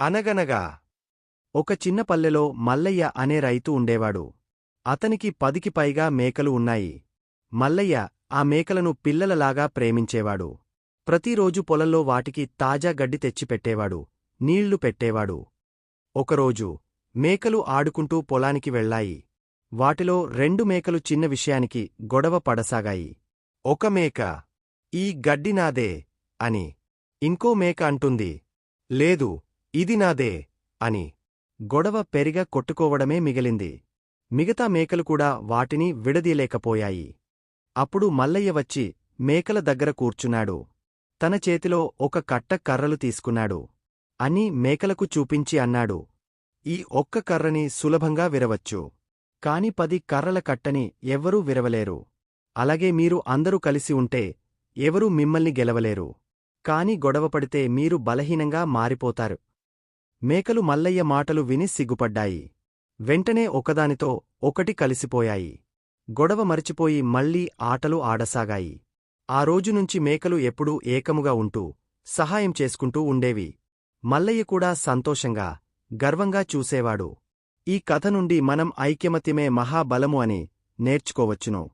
అనగనగా ఒక చిన్న పల్లెలో మల్లయ్య అనే రైతు ఉండేవాడు. అతనికి పదికి పైగా మేకలు ఉన్నాయి. మల్లయ్య ఆ మేకలను పిల్లలలాగా ప్రేమించేవాడు. ప్రతిరోజు పొలంలో వాటికి తాజా గడ్డి తెచ్చిపెట్టేవాడు. నీళ్ళు పెట్టేవాడు. ఒకరోజు మేకలు ఆడుకుంటూ పొలానికి వెళ్ళాయి. వాటిలో రెండు మేకలు చిన్న విషయానికి గొడవ పడసాగాయి. ఒక మేక ఈ గడ్డి నాదే అని ఇంకో మేక అంటుంది. లేదు ఇది నాదే అని గొడవ పెరిగ కొట్టుకోవడమే మిగిలింది. మిగతా మేకలు కూడా వాటిని విడదీయలేకపోయాయి. అప్పుడు మల్లయ్య వచ్చి మేకల దగ్గర కూర్చున్నాడు. తన చేతిలో ఒక కట్ట కర్రలు తీసుకున్నాడు అని మేకలకు చూపించి అన్నాడు. ఈ ఒక్క కర్రని సులభంగా విరవచ్చు. కాని పది కర్రల కట్టని ఎవ్వరూ విరవలేరు. అలాగే మీరు అందరూ కలిసి ఉంటే ఎవరూ మిమ్మల్ని గెలవలేరు. కాని గొడవపడితే మీరు బలహీనంగా మారిపోతారు. మేకలు మల్లయ్య మాటలు విని సిగ్గుపడ్డాయి. వెంటనే ఒకదానితో ఒకటి కలిసిపోయాయి. గొడవ మరిచిపోయి మళ్ళీ ఆటలు ఆడసాగాయి. ఆ రోజునుంచి మేకలు ఎప్పుడూ ఏకముగా ఉంటూ సహాయం చేసుకుంటూ ఉండేవి. మల్లయ్య కూడా సంతోషంగా గర్వంగా చూసేవాడు. ఈ కథ నుండి మనం ఐక్యమత్యమే మహాబలము అని నేర్చుకోవచ్చును.